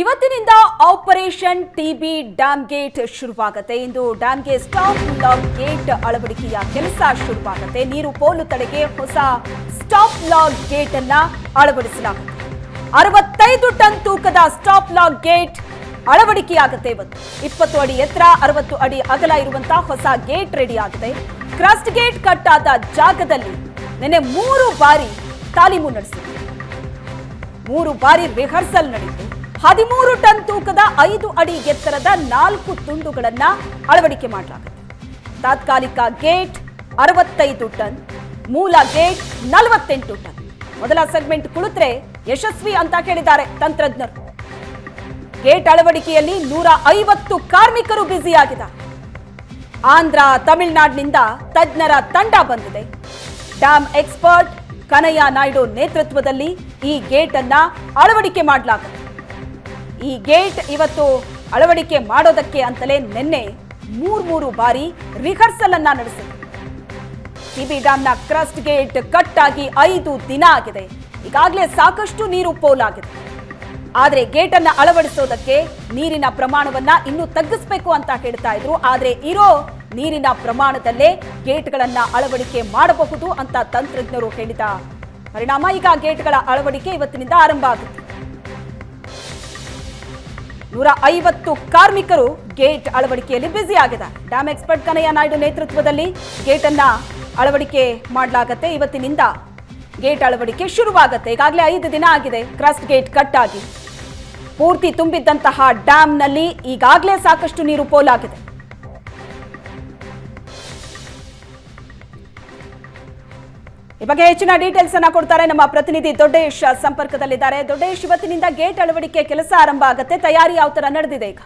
ಇವತ್ತಿನಿಂದ operation TB dam gate ಶುರುವಾಗುತ್ತೆ. ಇಂದು ಡ್ಯಾಮ್ಗೆ ಸ್ಟಾಪ್ ಲಾಕ್ ಗೇಟ್ ಅಳವಡಿಕೆಯ ಕೆಲಸ ಶುರುವಾಗುತ್ತೆ. ನೀರು ಪೋಲು ತಡೆಗೆ ಹೊಸ ಸ್ಟಾಪ್ ಲಾಕ್ ಗೇಟ್ ಅನ್ನ ಅಳವಡಿಸಲಾಗುತ್ತೆ. ಅರವತ್ತೈದು ಟನ್ ತೂಕದ ಸ್ಟಾಪ್ ಲಾಕ್ ಗೇಟ್ ಅಳವಡಿಕೆಯಾಗುತ್ತೆ ಇವತ್ತು. ಇಪ್ಪತ್ತು ಅಡಿ ಎತ್ತರ, ಅರವತ್ತು ಅಡಿ ಅಗಲ ಇರುವಂತಹ ಹೊಸ ಗೇಟ್ ರೆಡಿ ಆಗಿದೆ. ಕ್ರಸ್ಟ್ ಗೇಟ್ ಕಟ್ ಆದ ಜಾಗದಲ್ಲಿ ನಿನ್ನೆ ಮೂರು ಬಾರಿ ತಾಲೀಮು ನಡೆಸಿದೆ. ಮೂರು ಬಾರಿ ರಿಹರ್ಸಲ್ ನಡೆಯಿತು ಹದಿಮೂರು ಟನ್ ತೂಕದ ಐದು ಅಡಿ ಎತ್ತರದ ನಾಲ್ಕು ತುಂಡುಗಳನ್ನ ಅಳವಡಿಕೆ ಮಾಡಲಾಗುತ್ತೆ. ತಾತ್ಕಾಲಿಕ ಗೇಟ್ ಅರವತ್ತೈದು ಟನ್, ಮೂಲ ಗೇಟ್ ನಲವತ್ತೆಂಟು ಟನ್. ಮೊದಲ ಸೆಗ್ಮೆಂಟ್ ಕುಳಿತರೆ ಯಶಸ್ವಿ ಅಂತ ಹೇಳಿದ್ದಾರೆ ತಂತ್ರಜ್ಞರು. ಗೇಟ್ ಅಳವಡಿಕೆಯಲ್ಲಿ ನೂರ ಐವತ್ತು ಕಾರ್ಮಿಕರು ಬ್ಯುಸಿಯಾಗಿದ್ದಾರೆ. ಆಂಧ್ರ, ತಮಿಳುನಾಡಿನಿಂದ ತಜ್ಞರ ತಂಡ ಬಂದಿದೆ. ಡ್ಯಾಮ್ ಎಕ್ಸ್ಪರ್ಟ್ ಕನಯ್ಯ ನಾಯ್ಡು ನೇತೃತ್ವದಲ್ಲಿ ಈ ಗೇಟ್ ಅನ್ನ ಅಳವಡಿಕೆ ಮಾಡಲಾಗುತ್ತೆ. ಈ ಗೇಟ್ ಇವತ್ತು ಅಳವಡಿಕೆ ಮಾಡೋದಕ್ಕೆ ಅಂತಲೇ ನಿನ್ನೆ ಮೂರ್ ಮೂರು ಬಾರಿ ರಿಹರ್ಸಲ್ ಅನ್ನ ನಡೆಸಿದೆ ಟಿಬಿ ಡ್ಯಾಮ್ನ ಕ್ರಸ್ಟ್ ಗೇಟ್ ಕಟ್ ಆಗಿ ಐದು ದಿನ ಆಗಿದೆ. ಈಗಾಗಲೇ ಸಾಕಷ್ಟು ನೀರು ಪೋಲಾಗಿದೆ ಆದರೆ ಗೇಟ್ ಅನ್ನ ಅಳವಡಿಸೋದಕ್ಕೆ ನೀರಿನ ಪ್ರಮಾಣವನ್ನ ಇನ್ನೂ ತಗ್ಗಿಸಬೇಕು ಅಂತ ಹೇಳ್ತಾ ಇದ್ರು. ಆದ್ರೆ ಇರೋ ನೀರಿನ ಪ್ರಮಾಣದಲ್ಲೇ ಗೇಟ್ಗಳನ್ನ ಅಳವಡಿಕೆ ಮಾಡಬಹುದು ಅಂತ ತಂತ್ರಜ್ಞರು ಹೇಳಿದ ಪರಿಣಾಮ. ಈಗ ಗೇಟ್ಗಳ ಅಳವಡಿಕೆ ಇವತ್ತಿನಿಂದ ಆರಂಭ ಆಗುತ್ತೆ. ನೂರ ಐವತ್ತು ಕಾರ್ಮಿಕರು ಗೇಟ್ ಅಳವಡಿಕೆಯಲ್ಲಿ ಬ್ಯುಸಿ ಆಗಿದೆ ಡ್ಯಾಮ್ ಎಕ್ಸ್ಪರ್ಟ್ ಕನಯ್ಯ ನಾಯ್ಡು ನೇತೃತ್ವದಲ್ಲಿ ಗೇಟ್ ಅಳವಡಿಕೆ ಮಾಡಲಾಗತ್ತೆ. ಇವತ್ತಿನಿಂದ ಗೇಟ್ ಅಳವಡಿಕೆ ಶುರುವಾಗತ್ತೆ. ಈಗಾಗಲೇ ಐದು ದಿನ ಆಗಿದೆ. ಕ್ರಸ್ಟ್ ಗೇಟ್ ಕಟ್ ಆಗಿ ಪೂರ್ತಿ ತುಂಬಿದ್ದಂತಹ ಡ್ಯಾಮ್ನಲ್ಲಿ ಈಗಾಗಲೇ ಸಾಕಷ್ಟು ನೀರು ಪೋಲಾಗಿದೆ. ಈ ಬಗ್ಗೆ ಹೆಚ್ಚಿನ ಡೀಟೇಲ್ಸ್ ಅನ್ನ ಕೊಡ್ತಾರೆ ನಮ್ಮ ಪ್ರತಿನಿಧಿ ದೊಡ್ಡೇಶ್ ಸಂಪರ್ಕದಲ್ಲಿದ್ದಾರೆ. ದೊಡ್ಡೇಶ್, ಇವತ್ತಿನಿಂದ ಗೇಟ್ ಅಳವಡಿಕೆ ಕೆಲಸ ಆರಂಭ ಆಗುತ್ತೆ. ತಯಾರಿ ಯಾವ ತರ ನಡೆದಿದೆ ಈಗ?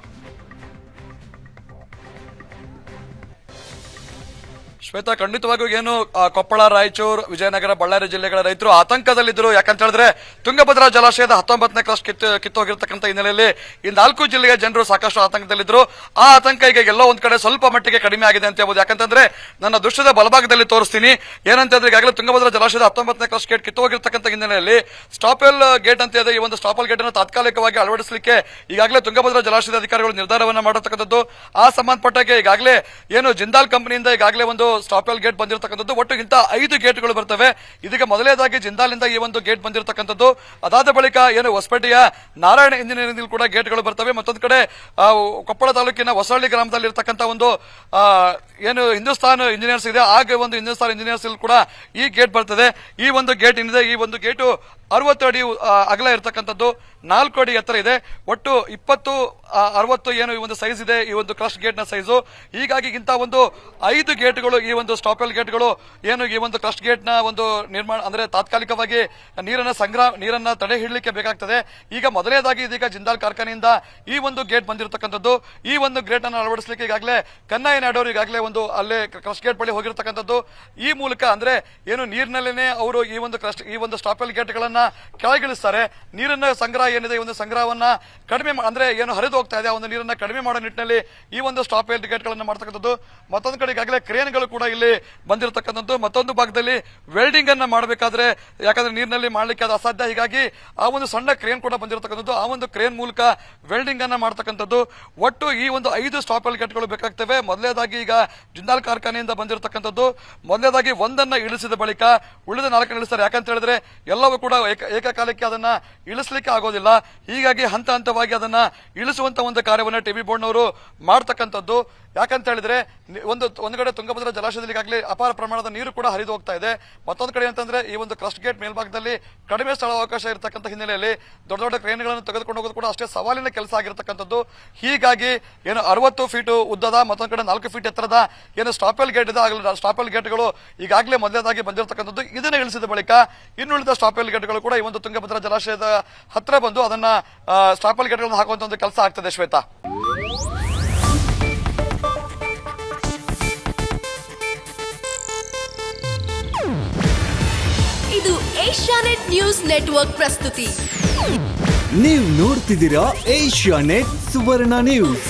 ಶ್ವೇತಾ ಖಂಡಿತವಾಗಿಯೂ ಏನು ಕೊಪ್ಪಳ, ರಾಯಚೂರು, ವಿಜಯನಗರ, ಬಳ್ಳಾರಿ ಜಿಲ್ಲೆಗಳ ರೈತರು ಆತಂಕದಲ್ಲಿದ್ದರು. ಯಾಕಂತ ಹೇಳಿದ್ರೆ, ತುಂಗಭದ್ರಾ ಜಲಾಶಯದ ಹತ್ತೊಂಬತ್ತನೇ ಕ್ಲಾಸ್ ಕಿತ್ತು, ಕಿತ್ತೋಗಿರ್ತಕ್ಕಂಥ ಹಿನ್ನೆಲೆಯಲ್ಲಿ ಈ ನಾಲ್ಕು ಜಿಲ್ಲೆಯ ಜನರು ಸಾಕಷ್ಟು ಆತಂಕದಲ್ಲಿದ್ದರು. ಆ ಆತಂಕ ಈಗ ಎಲ್ಲೋ ಒಂದ್ ಕಡೆ ಸ್ವಲ್ಪ ಮಟ್ಟಿಗೆ ಕಡಿಮೆ ಆಗಿದೆ ಅಂತ ಹೇಳ್ಬೋದು. ಯಾಕಂತಂದ್ರೆ ನನ್ನ ದೃಶ್ಯದ ಬಲಭಾಗದಲ್ಲಿ ತೋರಿಸ್ತೀನಿ. ಏನಂತ ಹೇಳಿದ್ರೆ, ಈಗಾಗಲೇ ತುಂಗಭದ್ರಾ ಜಲಾಶಯದ ಹತ್ತೊಂಬತ್ತನೇ ಕ್ಲಾಸ್ ಗೇಟ್ ಕಿತ್ತೋಗಿರ್ತಕ್ಕಂಥ ಹಿನ್ನೆಲೆಯಲ್ಲಿ ಸ್ಟಾಪೆಲ್ ಗೇಟ್ ಅಂತ ಇದೆ. ಈ ಒಂದು ಸ್ಟಾಪಲ್ ಗೇಟ್ ಅನ್ನು ತಾತ್ಕಾಲಿಕವಾಗಿ ಅಳವಡಿಸಲಿಕ್ಕೆ ಈಗಾಗಲೇ ತುಂಗಭದ್ರಾ ಜಲಾಶಯದ ಅಧಿಕಾರಿಗಳು ನಿರ್ಧಾರವನ್ನು ಮಾಡತಕ್ಕಂಥದ್ದು ಆ ಸಂಬಂಧಪಟ್ಟಾಗೆ ಈಗಾಗಲೇ ಏನು ಜಿಂದಾಲ್ ಕಂಪನಿಯಿಂದ ಈಗಾಗಲೇ ಒಂದು ಸ್ಟಾಪೆಲ್ ಗೇಟ್ ಬಂದಿರತಕ್ಕಂಥದ್ದು. ಒಟ್ಟು ಇಂಥ ಐದು ಗೇಟ್ಗಳು ಬರ್ತವೆ. ಇದಕ್ಕೆ ಮೊದಲನೇದಾಗಿ ಜಿಂದಾಲಿಂದ ಈ ಒಂದು ಗೇಟ್ ಬಂದಿರತಕ್ಕಂಥದ್ದು. ಅದಾದ ಬಳಿಕ ಏನು ಹೊಸಪೇಟೆಯ ನಾರಾಯಣ ಇಂಜಿನಿಯರಿಂಗ್ ಕೂಡ ಗೇಟ್ಗಳು ಬರ್ತವೆ. ಮತ್ತೊಂದು ಕಡೆ ಕೊಪ್ಪಳ ತಾಲೂಕಿನ ಹೊಸಹಳ್ಳಿ ಗ್ರಾಮದಲ್ಲಿ ಇರತಕ್ಕಂಥ ಒಂದು ಏನು ಹಿಂದೂಸ್ತಾನ್ ಇಂಜಿನಿಯರ್ಸ್ ಇದೆ. ಆಗ ಒಂದು ಹಿಂದೂಸ್ತಾನ್ ಇಂಜಿನಿಯರ್ಸ್ ಕೂಡ ಈ ಗೇಟ್ ಬರ್ತದೆ. ಈ ಒಂದು ಗೇಟ್ ಏನಿದೆ? ಈ ಒಂದು ಗೇಟು ಅರವತ್ತು ಅಡಿ ಅಗಲ ಇರತಕ್ಕಂಥದ್ದು ನಾಲ್ಕು ಅಡಿ ಎತ್ತರ ಇದೆ. ಒಟ್ಟು ಇಪ್ಪತ್ತು ಅರವತ್ತು ಏನು ಈ ಒಂದು ಸೈಜ್ ಇದೆ, ಈ ಒಂದು ಕ್ರಶ್ ಗೇಟ್ನ ಸೈಜು ಹೀಗಾಗಿ ಒಂದು ಐದು ಗೇಟ್ಗಳು, ಈ ಒಂದು ಸ್ಟಾಪೆಲ್ ಗೇಟ್ಗಳು, ಏನು ಈ ಒಂದು ಕ್ರಶ್ ಗೇಟ್ನ ಒಂದು ನಿರ್ಮಾಣ, ಅಂದ್ರೆ ತಾತ್ಕಾಲಿಕವಾಗಿ ನೀರನ್ನ ಸಂಗ್ರಹ, ನೀರನ್ನ ತಡೆ ಹಿಡಲಿಕ್ಕೆ ಬೇಕಾಗ್ತದೆ. ಈಗ ಮೊದಲನೇದಾಗಿ ಇದೀಗ ಜಿಂದಾಲ್ ಕಾರ್ಖಾನೆಯಿಂದ ಈ ಒಂದು ಗೇಟ್ ಬಂದಿರತಕ್ಕಂಥದ್ದು. ಈ ಒಂದು ಗೇಟ್ ಅನ್ನು ಅಳವಡಿಸಲಿಕ್ಕೆ ಈಗಾಗಲೇ ಕನ್ನಯ್ಯ ನಾಡೋರು ಈಗಾಗಲೇ ಒಂದು ಅಲ್ಲೇ ಕ್ರಶ್ ಗೇಟ್ ಬಳಿ ಹೋಗಿರತಕ್ಕಂಥದ್ದು. ಈ ಮೂಲಕ ಅಂದ್ರೆ ಏನು ನೀರಿನಲ್ಲೇನೆ ಅವರು ಈ ಒಂದು ಕ್ರಸ್ಟ್ ಈ ಒಂದು ಸ್ಟಾಪೆಲ್ ಗೇಟ್ಗಳನ್ನ ಕೆಳಗಿಳಿಸ್ತಾರೆ. ನೀರನ್ನ ಸಂಗ್ರಹ ಏನಿದೆ, ಈ ಒಂದು ಸಂಗ್ರಹವನ್ನ ಕಡಿಮೆ ಅಂದ್ರೆ ಏನು ಹರಿದು ಹೋಗ್ತಾ ಇದೆ, ಆ ಒಂದು ನೀರನ್ನ ಕಡಿಮೆ ಮಾಡೋ ನಿಟ್ಟಿನಲ್ಲಿ ಈ ಒಂದು ಸ್ಟಾಪ್ ವೇಲ್ ಟಿಕೆಟ್ಗಳನ್ನು ಮಾಡ್ತಕ್ಕಂಥದ್ದು. ಮತ್ತೊಂದು ಕಡೆ ಈಗಾಗಲೇ ಕ್ರೇನ್ಗಳು ಕೂಡ ಇಲ್ಲಿ ಬಂದಿರತಕ್ಕಂಥದ್ದು. ಮತ್ತೊಂದು ಭಾಗದಲ್ಲಿ ವೆಲ್ಡಿಂಗ್ ಅನ್ನ ಮಾಡಬೇಕಾದ್ರೆ, ಯಾಕಂದ್ರೆ ನೀರಿನಲ್ಲಿ ಮಾಡ್ಲಿಕ್ಕೆ ಅದು ಅಸಾಧ್ಯ. ಹೀಗಾಗಿ ಆ ಒಂದು ಸಣ್ಣ ಕ್ರೇನ್ ಕೂಡ ಬಂದಿರತಕ್ಕಂಥದ್ದು. ಆ ಒಂದು ಕ್ರೇನ್ ಮೂಲಕ ವೆಲ್ಡಿಂಗ್ ಅನ್ನ ಮಾಡ್ತಕ್ಕಂಥದ್ದು. ಒಟ್ಟು ಈ ಒಂದು ಐದು ಸ್ಟಾಪ್ ಸ್ಟಾಪೆಲ್ ಗೇಟ್ಗಳು ಬೇಕಾಗ್ತವೆ. ಮೊದಲೇದಾಗಿ ಈಗ ಜಿಂದಾಲ್ ಕಾರ್ಖಾನೆಯಿಂದ ಬಂದಿರತಕ್ಕಂಥದ್ದು. ಮೊದಲೇದಾಗಿ ಒಂದನ್ನ ಇಳಿಸಿದ ಬಳಿಕ ಉಳಿದ ನಾಲ್ಕನ್ನು ಇಳಿಸ್ತಾರೆ. ಯಾಕಂತ ಹೇಳಿದ್ರೆ ಎಲ್ಲವೂ ಕೂಡ ಏಕ- ಏಕಕಾಲಕ್ಕೆ ಅದನ್ನ ಇಳಿಸ್ಲಿಕ್ಕೆ ಆಗೋದಿಲ್ಲ. ಹೀಗಾಗಿ ಹಂತ ಹಂತವಾಗಿ ಅದನ್ನ ಇಳಿಸುವಂಥ ಒಂದು ಕಾರ್ಯವನ್ನ ಟಿವಿ ಬೋರ್ಡ್ನವರು ಮಾಡ್ತಕ್ಕಂಥದ್ದು. ಯಾಕಂತ ಹೇಳಿದ್ರೆ ಒಂದು ಒಂದು ಕಡೆ ತುಂಗಭದ್ರಾ ಜಲಾಶಯದಲ್ಲಿ ಈಗಾಗಲೇ ಅಪಾರ ಪ್ರಮಾಣದ ನೀರು ಕೂಡ ಹರಿದು ಹೋಗ್ತಾ ಇದೆ. ಮತ್ತೊಂದು ಕಡೆ ಅಂತಂದ್ರೆ, ಈ ಒಂದು ಕ್ರಸ್ಟ್ ಗೇಟ್ ಮೇಲ್ಭಾಗದಲ್ಲಿ ಕಡಿಮೆ ಸ್ಥಳಾವಕಾಶ ಇರತಕ್ಕಂಥ ಹಿನ್ನೆಲೆಯಲ್ಲಿ ದೊಡ್ಡ ದೊಡ್ಡ ಕ್ರೇನ್ಗಳನ್ನು ತೆಗೆದುಕೊಂಡು ಹೋಗೋದು ಕೂಡ ಅಷ್ಟೇ ಸವಾಲಿನ ಕೆಲಸ ಆಗಿರತಕ್ಕಂಥದ್ದು. ಹೀಗಾಗಿ ಏನು ಅರವತ್ತು ಫೀಟ್ ಉದ್ದದ, ಮತ್ತೊಂದು ಕಡೆ ನಾಲ್ಕು ಫೀಟ್ ಎತ್ತರದ, ಏನು ಸ್ಟಾಪೆಲ್ ಗೇಟ್ ಇದೆ, ಆಗಲೇ ಸ್ಟಾಪೆಲ್ ಗೇಟ್ಗಳು ಈಗಾಗಲೇ ಮೊದಲೇದಾಗಿ ಬಂದಿರತಕ್ಕಂಥದ್ದು. ಇದನ್ನ ಇಳಿಸಿದ ಬಳಿಕ ಇನ್ನುಳಿದ ಸ್ಟಾಪೆಲ್ ಗೇಟ್ಗಳು ಕೂಡ ಈ ಒಂದು ತುಂಗಭದ್ರಾ ಜಲಾಶಯದ ಹತ್ರ ಬಂದು ಅದನ್ನ ಸ್ಟಾಪಲ್ ಗೇಟ್ಗಳನ್ನು ಹಾಕುವಂತ ಒಂದು ಕೆಲಸ ಆಗ್ತದೆ ಶ್ವೇತಾ. ಇದು ಏಷ್ಯಾನೆಟ್ ನ್ಯೂಸ್ ನೆಟ್ವರ್ಕ್ ಪ್ರಸ್ತುತಿ. ನೀವು ನೋಡ್ತಿದ್ದೀರಾ ಏಷ್ಯಾ ನೆಟ್ ಸುವರ್ಣ ನ್ಯೂಸ್.